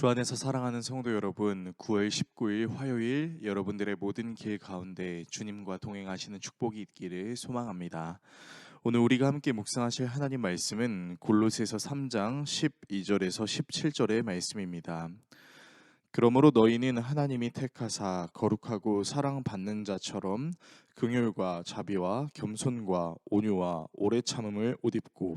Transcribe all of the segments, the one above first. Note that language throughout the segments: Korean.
주 안에서 사랑하는 성도 여러분, 9월 19일 화요일 여러분들의 모든 길 가운데 주님과 동행하시는 축복이 있기를 소망합니다. 오늘 우리가 함께 묵상하실 하나님 말씀은 골로새서 3장 12절에서 17절의 말씀입니다. 그러므로 너희는 하나님이 택하사 거룩하고 사랑받는 자처럼 긍휼과 자비와 겸손과 온유와 오래 참음을 옷 입고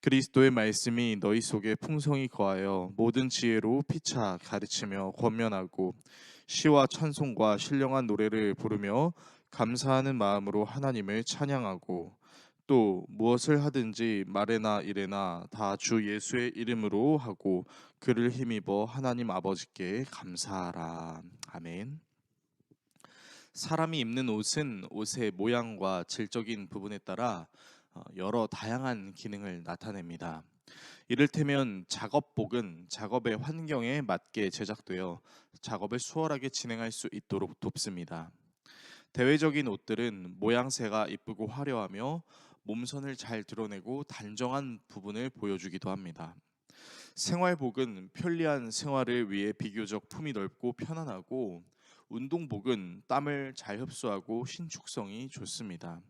그리스도의 말씀이 너희 속에 풍성히 거하여 모든 지혜로 피차 가르치며 권면하고 시와 찬송과 신령한 노래를 부르며 감사하는 마음으로 하나님을 찬양하고 또 무엇을 하든지 말에나 일에나 다 주 예수의 이름으로 하고 그를 힘입어 하나님 아버지께 감사하라. 아멘. 사람이 입는 옷은 옷의 모양과 질적인 부분에 따라 어, 여러 다양한 기능을 나타냅니다. 이를테면 작업복은 작업의 환경에 맞게 제작되어 작업을 수월하게 진행할 수 있도록 돕습니다. 대외적인 옷들은 모양새가 이쁘고 화려하며 몸선을 잘 드러내고 단정한 부분을 보여주기도 합니다. 생활복은 편리한 생활을 위해 비교적 품이 넓고 편안하고 운동복은 땀을 잘 흡수하고 신축성이 좋습니다.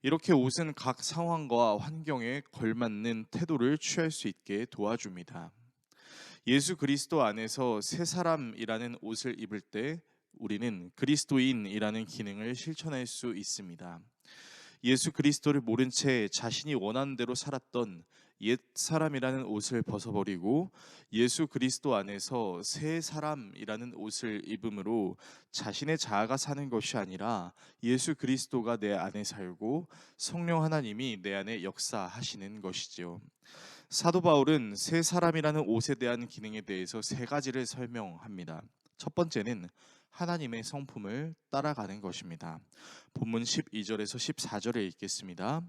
이렇게 옷은 각 상황과 환경에 걸맞는 태도를 취할 수 있게 도와줍니다. 예수 그리스도 안에서 새 사람이라는 옷을 입을 때 우리는 그리스도인이라는 기능을 실천할 수 있습니다. 예수 그리스도를 모른 채 자신이 원하는 대로 살았던 옛 사람이라는 옷을 벗어버리고 예수 그리스도 안에서 새 사람이라는 옷을 입음으로 자신의 자아가 사는 것이 아니라 예수 그리스도가 내 안에 살고 성령 하나님이 내 안에 역사하시는 것이지요. 사도 바울은 새 사람이라는 옷에 대한 기능에 대해서 세 가지를 설명합니다. 첫 번째는 하나님의 성품을 따라가는 것입니다. 본문 12절에서 14절에 읽겠습니다.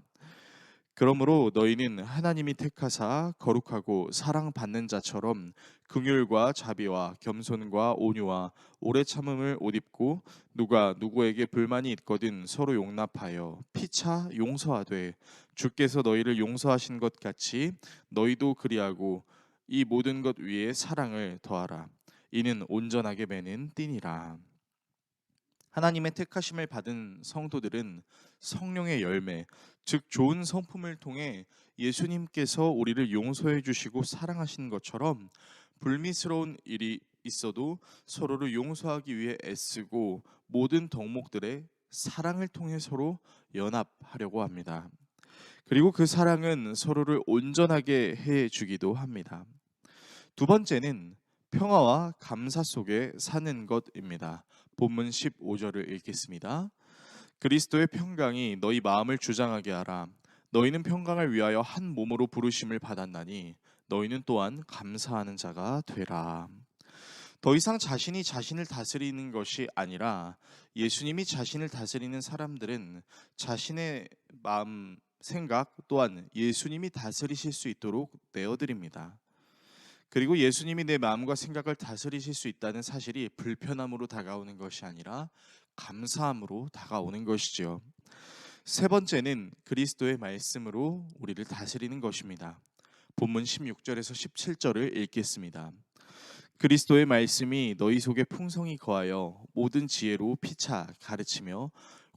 그러므로 너희는 하나님이 택하사 거룩하고 사랑받는 자처럼 긍휼과 자비와 겸손과 온유와 오래 참음을 옷 입고 누가 누구에게 불만이 있거든 서로 용납하여 피차 용서하되 주께서 너희를 용서하신 것 같이 너희도 그리하고 이 모든 것 위에 사랑을 더하라 이는 온전하게 매는 띠니라 하나님의 택하심을 받은 성도들은 성령의 열매, 즉 좋은 성품을 통해 예수님께서 우리를 용서해 주시고 사랑하신 것처럼 불미스러운 일이 있어도 서로를 용서하기 위해 애쓰고 모든 덕목들의 사랑을 통해 서로 연합하려고 합니다. 그리고 그 사랑은 서로를 온전하게 해 주기도 합니다. 두 번째는 평화와 감사 속에 사는 것입니다. 본문 15절을 읽겠습니다. 그리스도의 평강이 너희 마음을 주장하게 하라. 너희는 평강을 위하여 한 몸으로 부르심을 받았나니 너희는 또한 감사하는 자가 되라. 더 이상 자신이 자신을 다스리는 것이 아니라 예수님이 자신을 다스리는 사람들은 자신의 마음, 생각 또한 예수님이 다스리실 수 있도록 내어드립니다. 그리고 예수님이 내 마음과 생각을 다스리실 수 있다는 사실이 불편함으로 다가오는 것이 아니라 감사함으로 다가오는 것이지요. 세 번째는 그리스도의 말씀으로 우리를 다스리는 것입니다. 본문 16절에서 17절을 읽겠습니다. 그리스도의 말씀이 너희 속에 풍성히 거하여 모든 지혜로 피차 가르치며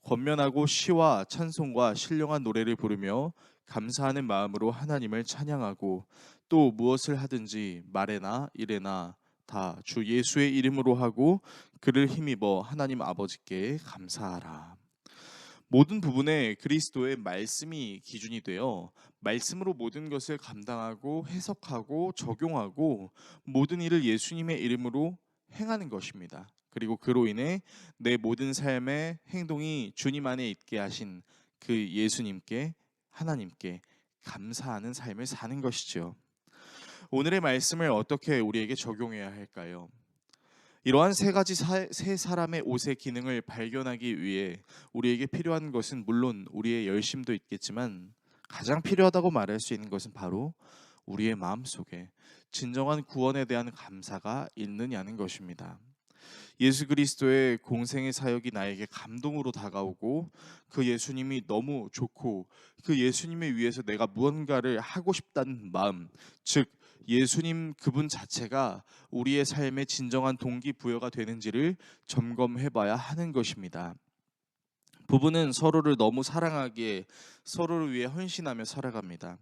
권면하고 시와 찬송과 신령한 노래를 부르며 감사하는 마음으로 하나님을 찬양하고 또 무엇을 하든지 말에나 일에나 다 주 예수의 이름으로 하고 그를 힘입어 하나님 아버지께 감사하라. 모든 부분에 그리스도의 말씀이 기준이 되어 말씀으로 모든 것을 감당하고 해석하고 적용하고 모든 일을 예수님의 이름으로 행하는 것입니다. 그리고 그로 인해 내 모든 삶의 행동이 주님 안에 있게 하신 그 예수님께 하나님께 감사하는 삶을 사는 것이죠. 오늘의 말씀을 어떻게 우리에게 적용해야 할까요? 이러한 세 가지 사, 세 사람의 옷의 기능을 발견하기 위해 우리에게 필요한 것은 물론 우리의 열심도 있겠지만 가장 필요하다고 말할 수 있는 것은 바로 우리의 마음 속에 진정한 구원에 대한 감사가 있느냐는 것입니다. 예수 그리스도의 공생의 사역이 나에게 감동으로 다가오고 그 예수님이 너무 좋고 그 예수님을 위해서 내가 무언가를 하고 싶다는 마음, 즉 예수님 그분 자체가 우리의 삶의 진정한 동기 부여가 되는지를 점검해 봐야 하는 것입니다. 부부는 서로를 너무 사랑하기에 서로를 위해 헌신하며 살아갑니다.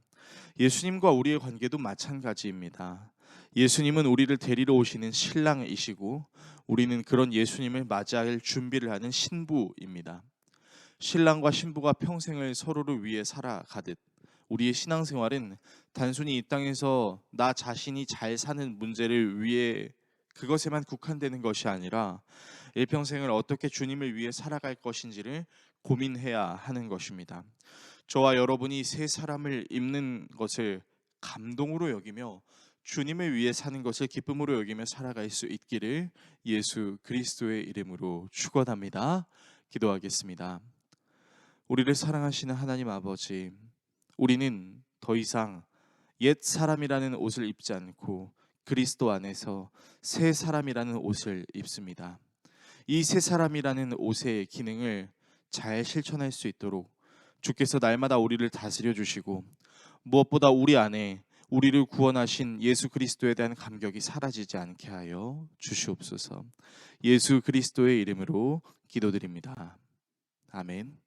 예수님과 우리의 관계도 마찬가지입니다. 예수님은 우리를 데리러 오시는 신랑이시고 우리는 그런 예수님을 맞이할 준비를 하는 신부입니다. 신랑과 신부가 평생을 서로를 위해 살아가듯 우리의 신앙생활은 단순히 이 땅에서 나 자신이 잘 사는 문제를 위해 그것에만 국한되는 것이 아니라 일평생을 어떻게 주님을 위해 살아갈 것인지를 고민해야 하는 것입니다. 저와 여러분이 세 사람을 입는 것을 감동으로 여기며 주님을 위해 사는 것을 기쁨으로 여기며 살아갈 수 있기를 예수 그리스도의 이름으로 축원합니다. 기도하겠습니다. 우리를 사랑하시는 하나님 아버지, 우리는 더 이상 옛 사람이라는 옷을 입지 않고 그리스도 안에서 새 사람이라는 옷을 입습니다. 이 새 사람이라는 옷의 기능을 잘 실천할 수 있도록 주께서 날마다 우리를 다스려 주시고 무엇보다 우리 안에 우리를 구원하신 예수 그리스도에 대한 감격이 사라지지 않게 하여 주시옵소서. 예수 그리스도의 이름으로 기도드립니다. 아멘.